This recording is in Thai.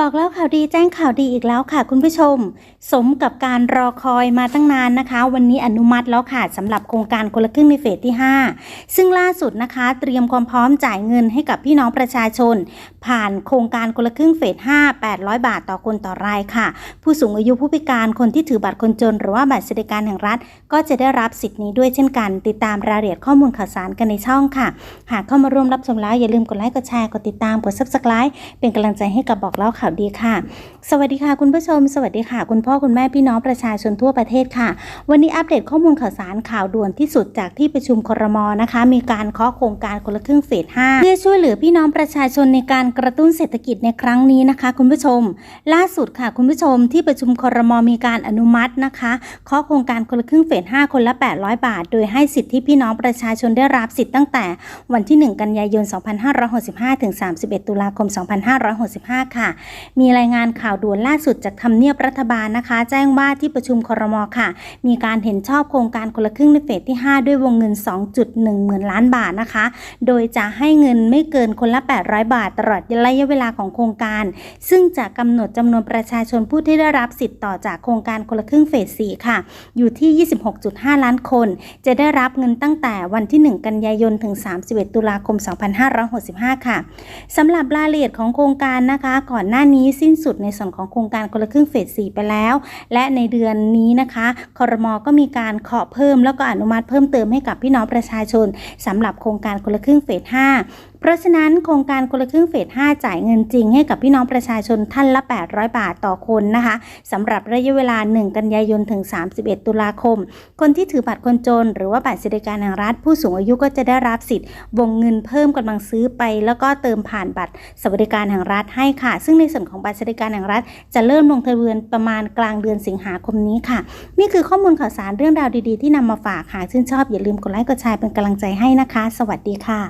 บอกแล้วข่าวดีแจ้งข่าวดีอีกแล้วค่ะคุณผู้ชม สมกับการรอคอยมาตั้งนานนะคะ วันนี้อนุมัติแล้วค่ะสำหรับโครงการคนละครึ่งในเฟสที่ 5 ซึ่งล่าสุดนะคะ เตรียมความพร้อมจ่ายเงินให้กับพี่น้องประชาชน ผ่านโครงการคนละครึ่งเฟส 5 800 บาทต่อคนต่อรายค่ะ ผู้สูงอายุผู้พิการคนที่ถือบัตรคนจน หรือว่าบัตรสวัสดิการแห่งรัฐ ก็จะได้รับสิทธิ์นี้ด้วยเช่นกัน ติดตามรายละเอียดข้อมูลข่าวสารกันในช่องค่ะ หากเข้ามาร่วมรับชมแล้วอย่าลืมกดไลค์กดแชร์กดติดตามกด subscribe เป็นกำลังใจให้กับบอกเล่าข่าวดีค่ะ สวัสดีค่ะ คุณผู้ชม สวัสดีค่ะ คุณพ่อคุณแม่พี่น้องประชาชนทั่วประเทศค่ะ วันนี้อัปเดตข้อมูลข่าวสารข่าวด่วนที่สุดจากที่ประชุมครมนะคะ มีการเคาะโครงการคนละครึ่งเฟส5เพื่อช่วยเหลือพี่น้องประชาชนในการกระตุ้นเศรษฐกิจในครั้งนี้นะคะ คุณผู้ชม ล่าสุดค่ะ คุณผู้ชมที่ประชุมครมมีการอนุมัตินะคะเคาะโครงการคนละครึ่งเฟส5คนละ 800 บาท โดยให้สิทธิพี่น้องประชาชนได้รับสิทธิ์ตั้งแต่ วันที่ 1 กันยายน 2565 ถึง 31 ตุลาคม 2565 ค่ะมีรายงานข่าวด่วนล่าสุดจากทำเนียบรัฐบาลนะคะ แจ้งว่าที่ประชุมครมค่ะ มีการเห็นชอบโครงการคนละครึ่งในเฟสที่ 5 ด้วยวงเงิน 2.1 หมื่นล้านบาทนะคะ โดยจะให้เงินไม่เกินคนละ 800 บาท ตลอดระยะเวลาของโครงการ ซึ่งจะกำหนดจำนวนประชาชนผู้ที่ได้รับสิทธิ์ต่อจากโครงการคนละครึ่งเฟส 4 ค่ะ อยู่ที่ 26.5 ล้านคน จะได้รับเงินตั้งแต่วันที่ 1 กันยายนถึง 31 ตุลาคม 2565 ค่ะสำหรับรายละเอียดของโครงการนะคะ ก่อนหน้านี้สิ้นสุดในส่วนของโครงการคนละครึ่งเฟส4ไปแล้ว และในเดือนนี้นะคะคอรมอก็มีการขอเพิ่มแล้วก็อนุมัติเพิ่มเติมให้กับพี่น้องประชาชนสำหรับโครงการคนละครึ่งเฟส5 เพราะฉะนั้นโครงการคนละครึ่งเฟส 5 จ่ายเงินจริงให้กับพี่น้องประชาชนท่านละ 800 บาทต่อคนนะคะสำหรับระยะเวลา 1 กันยายนถึง 31 ตุลาคม คนที่ถือบัตรคนจน หรือว่าบัตรสวัสดิการแห่งรัฐ ผู้สูงอายุก็จะได้รับสิทธิ์วงเงินเพิ่มกำลังซื้อไป แล้วก็เติมผ่านบัตรสวัสดิการแห่งรัฐให้ค่ะ ซึ่งในส่วนของบัตรสวัสดิการแห่งรัฐ จะเริ่มลงทะเบียนประมาณกลางเดือนสิงหาคมนี้ค่ะ นี่คือข้อมูลข่าวสารเรื่องราวดีๆ ที่นำมาฝากหากชื่นชอบอย่าลืมกดไลค์กดแชร์เป็นกำลังใจให้นะคะ สวัสดีค่ะ